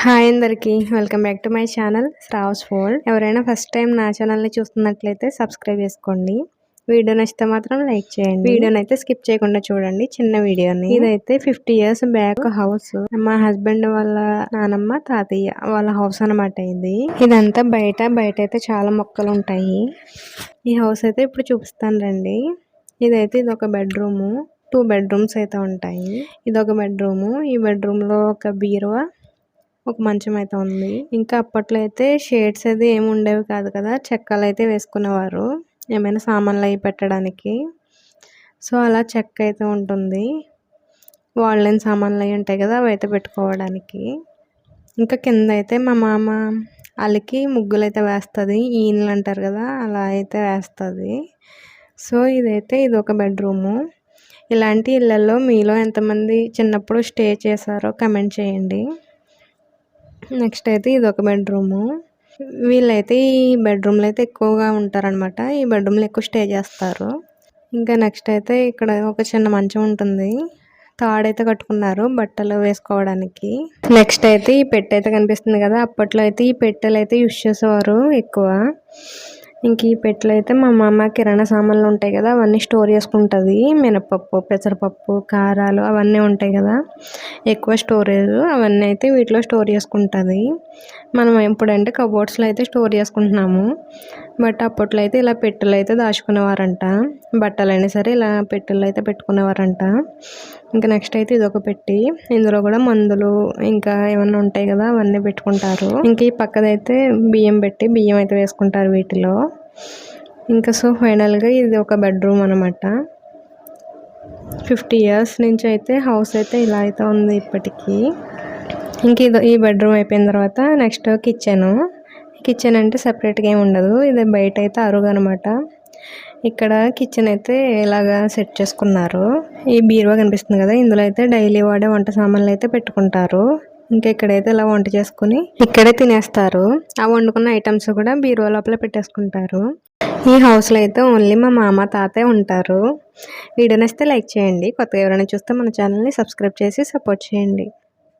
Hi అందరికీ welcome back to my channel Shravas ఫోల్డ్ ఎవరైనా ఫస్ట్ టైం నా ఛానల్ని చూస్తున్నట్లయితే సబ్స్క్రైబ్ చేసుకోండి. వీడియో నచ్చితే మాత్రం లైక్ చేయండి. వీడియోని అయితే స్కిప్ చేయకుండా చూడండి చిన్న వీడియోని. ఇదైతే ఫిఫ్టీ ఇయర్స్ బ్యాక్ హౌస్. మా హస్బెండ్ వాళ్ళ నానమ్మ తాతయ్య వాళ్ళ హౌస్ అనమాట ఇది. ఇదంతా బయట బయట అయితే చాలా మొక్కలు ఉంటాయి. ఈ హౌస్ అయితే ఇప్పుడు చూపిస్తాను రండి. ఇదైతే ఇది ఒక బెడ్రూము. టూ బెడ్రూమ్స్ అయితే ఉంటాయి. ఇది ఒక బెడ్రూము. ఈ బెడ్రూమ్లో ఒక బీరువా ఒక మంచం అయితే ఉంది. ఇంకా అప్పట్లో అయితే షేడ్స్ అది ఏమి ఉండేవి కాదు కదా. చెక్కలు అయితే వేసుకునేవారు. ఏమైనా సామాన్లు అవి పెట్టడానికి. సో అలా చెక్క అయితే ఉంటుంది. వాళ్ళని సామాన్లు అవి ఉంటాయి కదా అవి అయితే పెట్టుకోవడానికి. ఇంకా కింద అయితే మా మామ అలికి ముగ్గులు అయితే వేస్తుంది. ఈయనలు అంటారు కదా అలా అయితే వేస్తుంది. సో ఇదైతే ఇది ఒక బెడ్రూము. ఇలాంటి ఇళ్ళల్లో మీలో ఎంతమంది చిన్నప్పుడు స్టే చేశారో కమెంట్ చేయండి. నెక్స్ట్ అయితే ఇది ఒక బెడ్రూము. వీళ్ళైతే ఈ బెడ్రూమ్లో అయితే ఎక్కువగా ఉంటారనమాట ఈ బెడ్రూమ్లో ఎక్కువ స్టే చేస్తారు. ఇంకా నెక్స్ట్ అయితే ఇక్కడ ఒక చిన్న మంచం ఉంటుంది. తాడైతే కట్టుకున్నారు బట్టలు వేసుకోవడానికి. నెక్స్ట్ అయితే ఈ పెట్టె అయితే కనిపిస్తుంది కదా అప్పట్లో అయితే ఈ పెట్టెలు అయితే యూస్ చేసేవారు ఎక్కువ. ఇంక ఈ పెట్టెలు అయితే మా మామ కిరాణా సామాన్లు ఉంటాయి కదా అవన్నీ స్టోర్ చేసుకుంటుంది. మినపప్పు పెసరపప్పు కారాలు అవన్నీ ఉంటాయి కదా. ఎక్కువ స్టోరేజ్ అవన్నీ అయితే వీటిలో స్టోర్ చేసుకుంటుంది. మనం ఎప్పుడంటే కబోర్డ్స్లో అయితే స్టోర్ చేసుకుంటున్నాము. బట్ అప్పట్లో అయితే ఇలా పెట్టెలు అయితే దాచుకునేవారంట. బట్టలైనా సరే ఇలా పెట్టెలు అయితే పెట్టుకునేవారంట. ఇంకా నెక్స్ట్ అయితే ఇది ఒక పెట్టి ఇందులో కూడా మందులు ఇంకా ఏమన్నా ఉంటాయి కదా అవన్నీ పెట్టుకుంటారు. ఇంకా ఈ పక్కదైతే బియ్యం పెట్టి బియ్యం అయితే వేసుకుంటారు వీటిలో. ఇంకా సో ఫైనల్గా ఇది ఒక బెడ్రూమ్ అనమాట ఫిఫ్టీ ఇయర్స్ నుంచి అయితే హౌస్ అయితే ఇలా అయితే ఉంది ఇప్పటికీ. ఇంక ఇది ఈ బెడ్రూమ్ అయిపోయిన తర్వాత నెక్స్ట్ కిచెను. కిచెన్ అంటే సపరేట్గా ఏమి ఉండదు. ఇది బయట అయితే అరుగు అనమాట ఇక్కడ కిచెన్ అయితే ఇలాగా సెట్ చేసుకున్నారు. ఈ బీరువా కనిపిస్తుంది కదా ఇందులో అయితే డైలీ వాడే వంట సామాన్లు అయితే పెట్టుకుంటారు. ఇంకా ఇక్కడైతే ఇలా వంట చేసుకుని ఇక్కడే తినేస్తారు. ఆ వండుకున్న ఐటమ్స్ కూడా బీరువా లోపల పెట్టేసుకుంటారు. ఈ హౌస్లో అయితే ఓన్లీ మా మామ తాతయ్య ఉంటారు. వీడియో నచ్చితే లైక్ చేయండి. కొత్తగా ఎవరైనా చూస్తే మన ఛానల్ని సబ్స్క్రైబ్ చేసి సపోర్ట్ చేయండి.